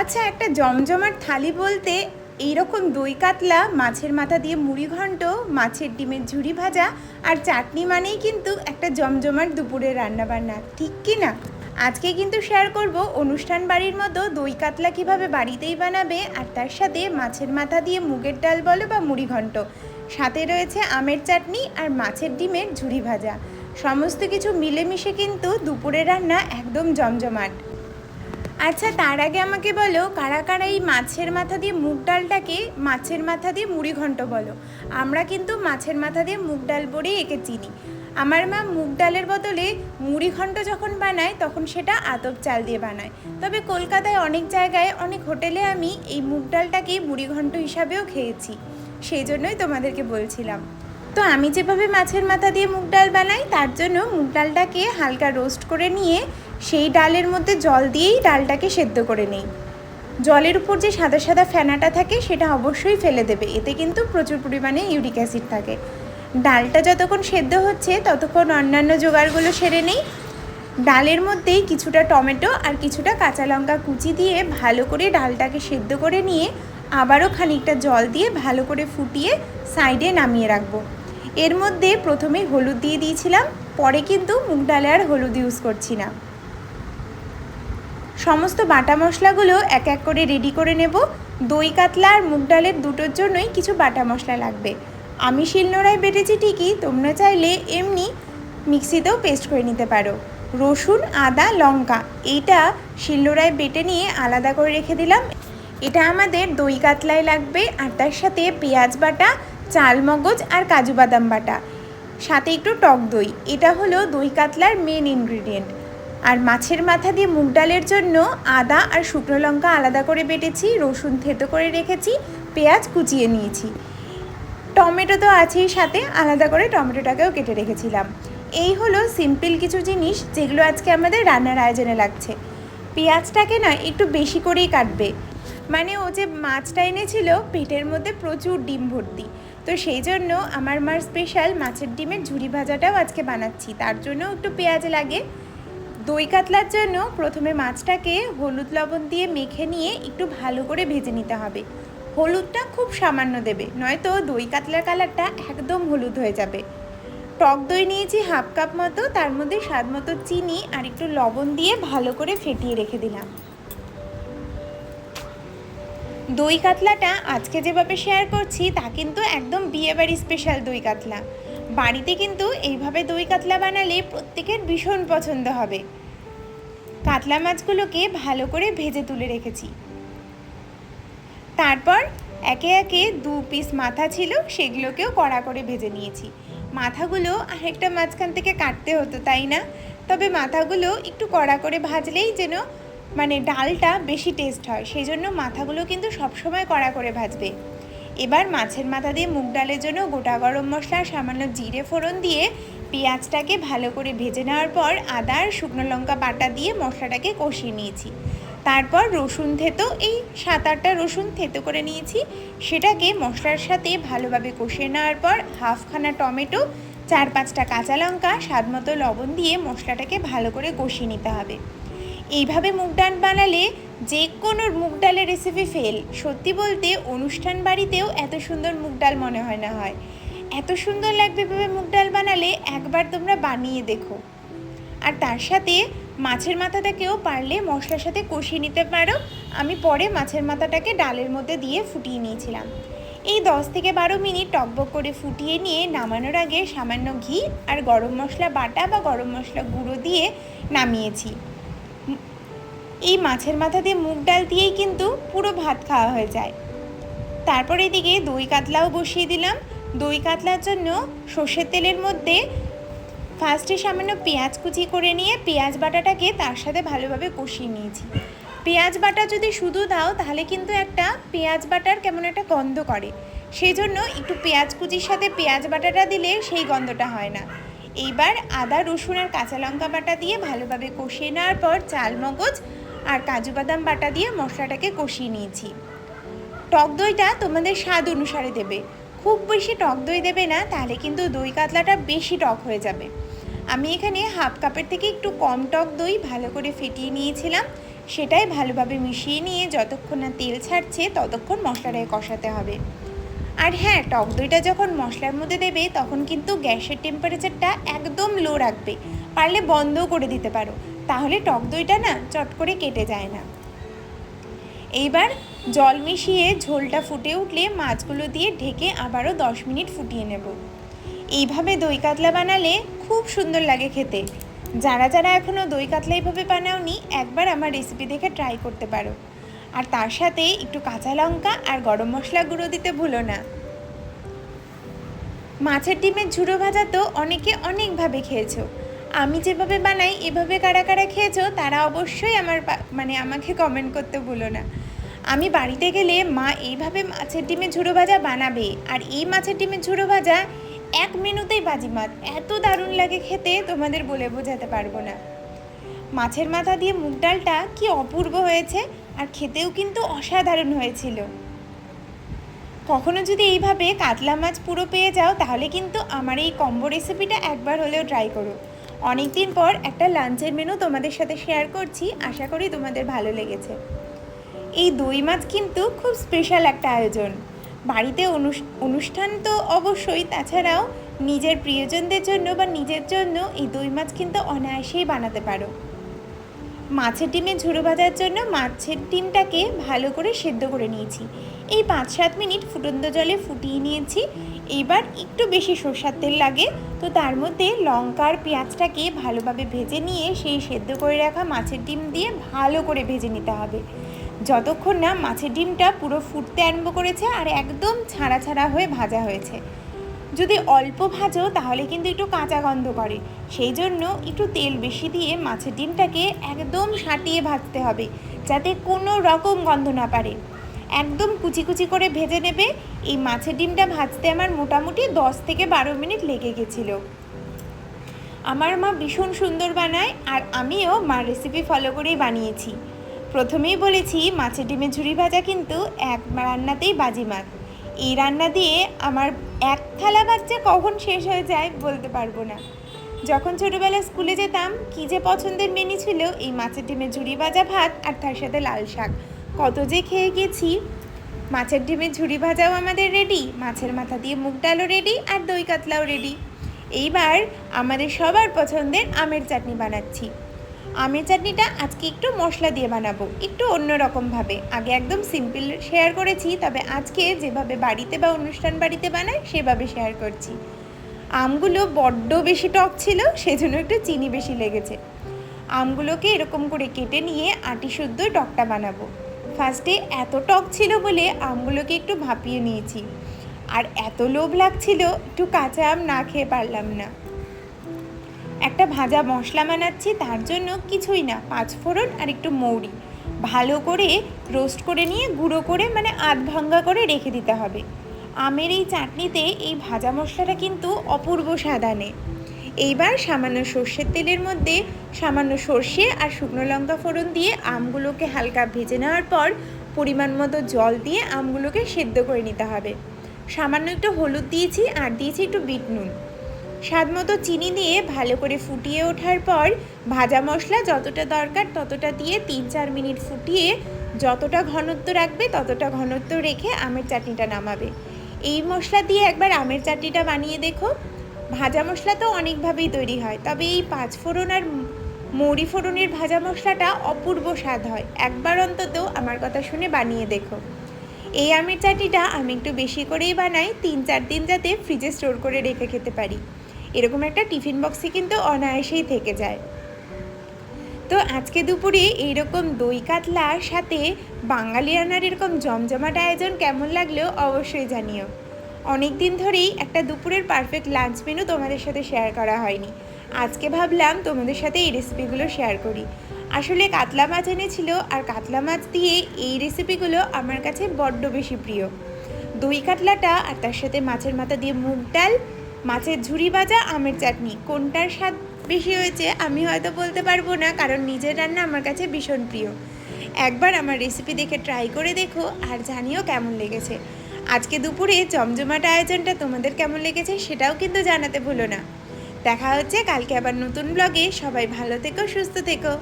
আচ্ছা একটা জমজমাট থালি বলতে এইরকম দই কাতলা, মাছের মাথা দিয়ে মুড়ি ঘন্ট, মাছের ডিমের ঝুড়ি ভাজা আর চাটনি মানেই কিন্তু একটা জমজমাট দুপুরের রান্নাবান্না, ঠিক কি না? আজকে কিন্তু শেয়ার করব অনুষ্ঠান বাড়ির মতো দই কাতলা কীভাবে বাড়িতেই বানাবে আর তার সাথে মাছের মাথা দিয়ে মুগের ডাল বলো বা মুড়ি ঘন্ট। সাথে রয়েছে আমের চাটনি আর মাছের ডিমের ঝুড়ি ভাজা। সমস্ত কিছু মিলেমিশে কিন্তু দুপুরের রান্না একদম জমজমাট। আচ্ছা তার আগে আমাকে বলো, কারা কারা এই মাছের মাথা দিয়ে মুগ ডালটাকে মাছের মাথা দিয়ে মুড়ি ঘন্ট বলো? আমরা কিন্তু মাছের মাথা দিয়ে মুগ ডাল বলেই একে চিনি। আমার মা মুগ ডালের বদলে মুড়ি ঘন্ট যখন বানায়, তখন সেটা আতপ চাল দিয়ে বানায়। তবে কলকাতায় অনেক জায়গায়, অনেক হোটেলে আমি এই মুগ ডালটাকে মুড়ি ঘন্ট হিসাবেও খেয়েছি। সেই জন্যই তোমাদেরকে বলছিলাম। তো আমি যেভাবে মাছের মাথা দিয়ে মুগ ডাল বানাই, তার জন্য মুগ ডালটাকে হালকা রোস্ট করে নিয়ে সেই ডালের মধ্যে জল দিয়েই ডালটাকে সেদ্ধ করে নেই। জলের উপর যে সাদা সাদা ফেনাটা থাকে, সেটা অবশ্যই ফেলে দেবে। এতে কিন্তু প্রচুর পরিমাণে ইউরিক অ্যাসিড থাকে। ডালটা যতক্ষণ সেদ্ধ হচ্ছে, ততক্ষণ অন্যান্য জোগাড়গুলো সেরে নেই। ডালের মধ্যেই কিছুটা টমেটো আর কিছুটা কাঁচা লঙ্কা কুচি দিয়ে ভালো করে ডালটাকে সেদ্ধ করে নিয়ে আবারও খানিকটা জল দিয়ে ভালো করে ফুটিয়ে সাইডে নামিয়ে রাখব। এর মধ্যে প্রথমে হলুদ দিয়ে দিয়েছিলাম, পরে কিন্তু মুগ ডালে আর হলুদ ইউজ করছি না। সমস্ত বাটা মশলাগুলো এক এক করে রেডি করে নেব। দই কাতলা আর মুগ ডালের দুটোর জন্যই কিছু বাটা মশলা লাগবে। আমি শিলনোড়ায় বেটেছি ঠিকই, তোমরা চাইলে এমনি মিক্সিতেও পেস্ট করে নিতে পারো। রসুন, আদা, লঙ্কা, এইটা শিলনোড়ায় বেটে নিয়ে আলাদা করে রেখে দিলাম। এটা আমাদের দই কাতলায় লাগবে আর তার সাথে পেঁয়াজ বাটা, চাল মগজ আর কাজু বাদাম বাটা। সাথে একটু টক দই, এটা হলো দই কাতলার মেন ইনগ্রিডিয়েন্ট আর মাছের মাথা দিয়ে মুগ ডালের জন্য আদা আর শুকনো লঙ্কা আলাদা করে বেটেছি, রসুন থেতো করে রেখেছি, পেঁয়াজ কুচিয়ে নিয়েছি। টমেটো তো আছেই সাথে, আলাদা করে টমেটোটাকেও কেটে রেখেছিলাম। এই হলো সিম্পল কিছু জিনিস যেগুলো আজকে আমাদের রান্নার আয়োজনে লাগছে। পেঁয়াজটাকে না একটু বেশি করেই কাটবে। মানে ও যে মাছটা এনেছিল, পেটের মধ্যে প্রচুর ডিম ভর্তি। তো সেই জন্য আমার মার স্পেশাল মাছের ডিমের ঝুড়ি ভাজাটাও আজকে বানাচ্ছি। তার জন্য একটু পেঁয়াজ লাগে। দই কাতলার জন্য প্রথমে মাছটাকে হলুদ লবণ দিয়ে মেখে নিয়ে একটু ভালো করে ভেজে নিতে হবে। হলুদটা খুব সামান্য দেবে, নয়তো দই কাতলার কালারটা একদম হলুদ হয়ে যাবে। টক দই নিয়েছি হাফ কাপ মতো, তার মধ্যে স্বাদ মতো চিনি আর একটু লবণ দিয়ে ভালো করে ফেটিয়ে রেখে দিলাম। দই কাতলাটা আজকে যেভাবে শেয়ার করছি, তা কিন্তু একদম বিয়েবাড়ি স্পেশাল দই কাতলা। বাড়িতে কিন্তু এইভাবে দই কাতলা বানালে প্রত্যেকের ভীষণ পছন্দ হবে। কাতলা মাছগুলোকে ভালো করে ভেজে তুলে রেখেছি। তারপর একে একে দু পিস মাথা ছিল, সেগুলোকেও কড়া করে ভেজে নিয়েছি। মাথাগুলো আরেকটা মাঝখান থেকে কাটতে হতো, তাই না? তবে মাথাগুলো একটু কড়া করে ভাজলেই যেন মানে ডালটা বেশি টেস্ট হয় সেই জন্য মাথাগুলো কিন্তু সবসময় কড়া করে ভাজবে। এবার মাছের মাথা দিয়ে মুগ ডালের জন্য গোটা গরম মশলা, সামান্য জিরে ফোড়ন দিয়ে পেঁয়াজটাকে ভালো করে ভেজে নেওয়ার পর আদা আর শুকনো লঙ্কা বাটা দিয়ে মশলাটাকে কষিয়ে নিয়েছি। তারপর রসুন থেতো, এই সাত আটটা রসুন থেতো করে নিয়েছি। সেটাকে মশলার সাথে ভালোভাবে কষিয়ে নেওয়ার পর হাফখানা টমেটো, চার পাঁচটা কাঁচা লঙ্কা, স্বাদ মতো লবণ দিয়ে মশলাটাকে ভালো করে কষিয়ে নিতে হবে। এইভাবে মুগ ডাল বানালে যে কোনো মুগ ডালের রেসিপি ফেল সত্যি বলতে অনুষ্ঠান বাড়িতেও এত সুন্দর মুগ ডাল মনে হয় না হয়। এত সুন্দর লাগবে ভেবে মুগ ডাল বানালে একবার তোমরা বানিয়ে দেখো। আর তার সাথে মাছের মাথাটাকেও পারলে মশলার সাথে কষিয়ে নিতে পারো। আমি পরে মাছের মাথাটাকে ডালের মধ্যে দিয়ে ফুটিয়ে নিয়েছিলাম। এই দশ থেকে বারো মিনিট টকবক করে ফুটিয়ে নিয়ে নামানোর আগে সামান্য ঘি আর গরম মশলা বাটা বা গরম মশলা গুঁড়ো দিয়ে নামিয়েছি। এই মাছের মাথা দিয়ে মুগ ডাল দিয়েই কিন্তু পুরো ভাত খাওয়া হয়ে যায়। তারপর এদিকে দই কাতলাও বসিয়ে দিলাম। দই কাতলার জন্য সর্ষের তেলের মধ্যে ফার্স্টে সামান্য পেঁয়াজ কুচি করে নিয়ে পেঁয়াজ বাটাটাকে তার সাথে ভালোভাবে কষিয়ে নিয়েছি। পেঁয়াজ বাটা যদি শুধু দাও, তাহলে কিন্তু একটা পেঁয়াজ বাটার কেমন একটা গন্ধ করে। সেই জন্য একটু পেঁয়াজ কুচির সাথে পেঁয়াজ বাটাটা দিলে সেই গন্ধটা হয় না। এইবার আদা, রসুন আর কাঁচা লঙ্কা বাটা দিয়ে ভালোভাবে কষিয়ে নেওয়ার পর চাল, মগজ আর কাজু বাদাম বাটা দিয়ে মশলাটাকে কষিয়ে নিয়েছি। টক দইটা তোমাদের স্বাদ অনুসারে দেবে। খুব বেশি টক দই দেবে না, তাহলে কিন্তু দই কাতলাটা বেশি টক হয়ে যাবে। আমি এখানে হাফ কাপের থেকে একটু কম টক দই ভালো করে ফেটিয়ে নিয়েছিলাম। সেটাই ভালোভাবে মিশিয়ে নিয়ে যতক্ষণ না তেল ছাড়ছে, ততক্ষণ মশলাটাকে কষাতে হবে। আর হ্যাঁ টক দইটা যখন মশলার মধ্যে দেবে, তখন কিন্তু গ্যাসের টেম্পারেচারটা একদম লো রাখবে। পারলে বন্ধও করে দিতে পারো। তাহলে টক দইটা না চট করে কেটে যায় না। এইবার জল মিশিয়ে ঝোলটা ফুটে উঠলে মাছগুলো দিয়ে ঢেকে আবারও দশ মিনিট ফুটিয়ে নেব। এইভাবে দই কাতলা বানালে খুব সুন্দর লাগে খেতে। যারা যারা এখনও দই কাতলা এইভাবে বানাওনি, একবার আমার রেসিপি দেখে ট্রাই করতে পারো। আর তার সাথে একটু কাঁচা লঙ্কা আর গরম মশলা গুঁড়ো দিতে ভুলো না। মাছের ডিমের ঝুড়ো ভাজা তো অনেকে অনেকভাবে খেয়েছো। আমি যেভাবে বানাই, এভাবে কারা কারা খেয়েছো, তারা অবশ্যই আমার মানে আমাকে কমেন্ট করতে ভুলো না। আমি বাড়িতে গেলে মা এইভাবে মাছের ডিমের ঝুড়ো ভাজা বানাবে। আর এই মাছের ডিমের ঝুড়ো ভাজা এক মিনিটেই বাজিমাত এত দারুণ লাগে খেতে, তোমাদের বলে বোঝাতে পারব না। মাছের মাথা দিয়ে মুগ ডালটা কি অপূর্ব হয়েছে, আর খেতেও কিন্তু অসাধারণ হয়েছিল। কখনো যদি এইভাবে কাতলা মাছ পুরো পেয়ে যাও, তাহলে কিন্তু আমার এই কম্বো রেসিপিটা একবার হলেও ট্রাই করো। অনেক দিন পর একটা লাঞ্চের মেনু তোমাদের সাথে শেয়ার করছি। আশা করি তোমাদের ভালো লেগেছে। এই দই মাছ কিন্তু খুব স্পেশাল একটা আয়োজন। বাড়িতে অনুষ- অনুষ্ঠান তো অবশ্যই, তাছাড়াও নিজের প্রিয়জনদের জন্য বা নিজের জন্য এই দই মাছ কিন্তু অনায়াসেই বানাতে পারো। মাছের ডিমে ঝুড়ো ভাজার জন্য মাছের ডিমটাকে ভালো করে সেদ্ধ করে নিয়েছি। এই পাঁচ সাত মিনিট ফুটন্ত জলে ফুটিয়ে নিয়েছি। এবার একটু বেশি সর্ষার তেল লাগে, তো তার মধ্যে লঙ্কা আর পেঁয়াজটাকে ভালোভাবে ভেজে নিয়ে সেই সেদ্ধ করে রাখা মাছের ডিম দিয়ে ভালো করে ভেজে নিতে হবে। যতক্ষণ না মাছের ডিমটা পুরো ফুটতে আরম্ভ করেছে আর একদম ছাড়া ছাড়া হয়ে ভাজা হয়েছে। যদি অল্প ভাজো তাহলে কিন্তু একটু কাঁচা গন্ধ করে। সেই জন্য একটু তেল বেশি দিয়ে মাছের ডিমটাকে একদম সাঁটিয়ে ভাজতে হবে, যাতে কোনো রকম গন্ধ না পারে। একদম কুচি কুচি করে ভেজে নেবে। এই মাছের ডিমটা ভাজতে আমার মোটামুটি দশ থেকে বারো মিনিট লেগে গেছিল। আমার মা ভীষণ সুন্দর বানায় আর আমিও মার রেসিপি ফলো করেই বানিয়েছি। প্রথমেই বলেছি, মাছের ডিমের ঝুড়ি ভাজা কিন্তু এক রান্নাতেই বাজিমাত। এই রান্না দিয়ে আমার এক থালা যে কখন শেষ হয়ে যায় বলতে পারব না। যখন ছোটোবেলায় স্কুলে যেতাম, কী যে পছন্দের মেনু ছিল, এই মাছের ডিমের ঝুড়ি ভাজা ভাত আর তার সাথে লাল শাক। কত যে খেয়ে গেছি। মাছের ডিমের ঝুড়ি ভাজাও আমাদের রেডি মাছের মাথা দিয়ে মুগ ডালও রেডি আর দই কাতলাও রেডি এইবার আমাদের সবার পছন্দের আমের চাটনি বানাচ্ছি। আমের চাটনিটা আজকে একটু মশলা দিয়ে বানাবো, একটু অন্যরকমভাবে আগে একদম সিম্পল শেয়ার করেছি, তবে আজকে যেভাবে বাড়িতে বা অনুষ্ঠান বাড়িতে বানায় সেভাবে শেয়ার করছি। আমগুলো বড্ড বেশি টক ছিল, সেজন্য একটু চিনি বেশি লেগেছে। আমগুলোকে এরকম করে কেটে নিয়ে আটি শুদ্ধ টকটা বানাবো। ফার্স্টে এত টক ছিল বলে আমগুলোকে একটু ভাপিয়ে নিয়েছি। আর এত লোভ লাগছিল, একটু কাঁচা আম না খেয়ে পারলাম না। একটা ভাজা মশলা বানাচ্ছি, তার জন্য কিছুই না, পাঁচ ফোড়ন আর একটু মৌরি। ভালো করে রোস্ট করে নিয়ে গুঁড়ো করে মানে আধ ভাঙ্গা করে রেখে দিতে হবে। আমের এই চাটনিতে এই ভাজা মশলাটা কিন্তু অপূর্ব স্বাদ আনে। এইবার সামান্য সর্ষের তেলের মধ্যে সামান্য সর্ষে আর শুকনো লঙ্কা ফোড়ন দিয়ে আমগুলোকে হালকা ভেজে নেওয়ার পর পরিমাণ মতো জল দিয়ে আমগুলোকে সেদ্ধ করে নিতে হবে। সামান্য একটু হলুদ দিয়েছি, আর দিয়েছি একটু বিট নুন। স্বাদ মতো চিনি দিয়ে ভালো করে ফুটিয়ে ওঠার পর ভাজা মশলা যতটা দরকার ততটা দিয়ে তিন চার মিনিট ফুটিয়ে যতটা ঘনত্ব রাখবে ততটা ঘনত্ব রেখে আমের চাটনিটা নামাবে। এই মশলা দিয়ে একবার আমের চাটনিটা বানিয়ে দেখো। ভাজা মশলা তো অনেকভাবেই তৈরি হয়, তবে এই পাঁচ ফোড়ন আর মৌরি ফোড়নের ভাজা মশলাটা অপূর্ব স্বাদ হয়। একবার অন্তত আমার কথা শুনে বানিয়ে দেখো। এই আমের চাটনিটা আমি একটু বেশি করেই বানাই, তিন চার দিন যাতে ফ্রিজে স্টোর করে রেখে খেতে পারি। এরকম একটা টিফিন বক্সে কিন্তু অনায়াসেই থেকে যায়। তো আজকে দুপুরে এইরকম দই কাতলার সাথে বাঙালিয়ানার এরকম জমজমাট আয়োজন কেমন লাগল অবশ্যই জানিও। অনেক দিন ধরেই একটা দুপুরের পারফেক্ট লাঞ্চ মেনু তোমাদের সাথে শেয়ার করা হয়নি। আজকে ভাবলাম তোমাদের সাথে এই রেসিপিগুলো শেয়ার করি। আসলে কাতলা মাছ এনেছিল আর কাতলা মাছ দিয়ে এই রেসিপিগুলো আমার কাছে বড্ড বেশি প্রিয়। দই কাতলাটা আর তার সাথে মাছের মাথা দিয়ে মুগ ডাল মাছের ঝুড়ি ভাজা, আমের চাটনি। কোনটার স্বাদ বেশি হয়েছে আমি হয়তো বলতে পারব না, কারণ নিজের রান্না আমার কাছে ভীষণ প্রিয়। একবার আমার রেসিপি দেখে ট্রাই করে দেখো আর জানিও কেমন লেগেছে। আজকে দুপুরে জমজমাট আয়োজনটা তোমাদের কেমন লেগেছে সেটাও কিন্তু জানাতে ভুলো না। দেখা হচ্ছে কালকে আবার নতুন ব্লগে সবাই ভালো থেকো, সুস্থ থেকো।